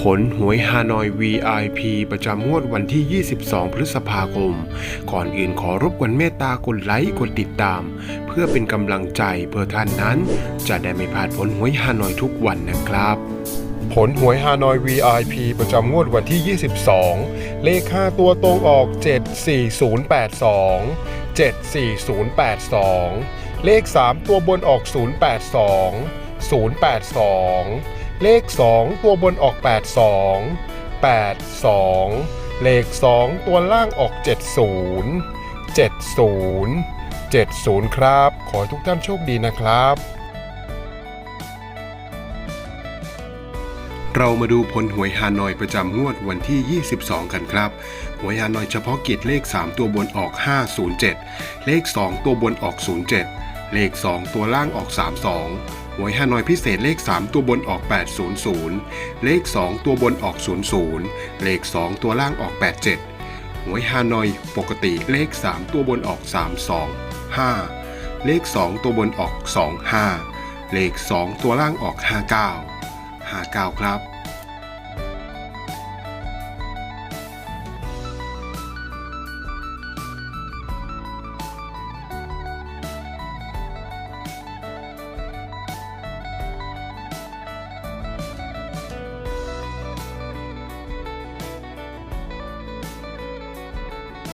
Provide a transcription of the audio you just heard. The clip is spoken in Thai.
ผลหวยฮานอย VIP ประจำงวดวันที่ 22 พฤษภาคม ก่อนอื่นขอรบกวนเมตตากดไลค์กดติดตาม เพื่อเป็นกำลังใจเพื่อท่านนั้น จะได้ไม่พลาดผลหวยฮานอยทุกวันนะครับ ผลหวยฮานอย VIP ประจำงวดวันที่ 22 เลข 5 ตัวตรงออก 74082 74082 เลข 3 ตัวบนออก 082 082 เลข 2 ตัวบนออก 82 82 เลข 2 ตัวล่างออก 70 70 70 ครับ ขอทุกท่านโชคดีนะครับ เรามาดูผลหวยฮานอยประจำงวดวันที่ 22 กันครับ หวยฮานอยเฉพาะกิจเลข 3 ตัวบนออก 507 เลข 2 ตัวบนออก 07 เลข 2 ตัวล่างออก 32หวยฮานอยพิเศษเลข 3 ตัวบนออก 800 เลข 2 ตัวบนออก 00 เลข 2 ตัวล่างออก 87หวยฮานอยปกติเลข 3 ตัวบนออก 32 5 เลข 2 ตัวบนออก 25 เลข 2 ตัวล่างออก 59 59 ครับ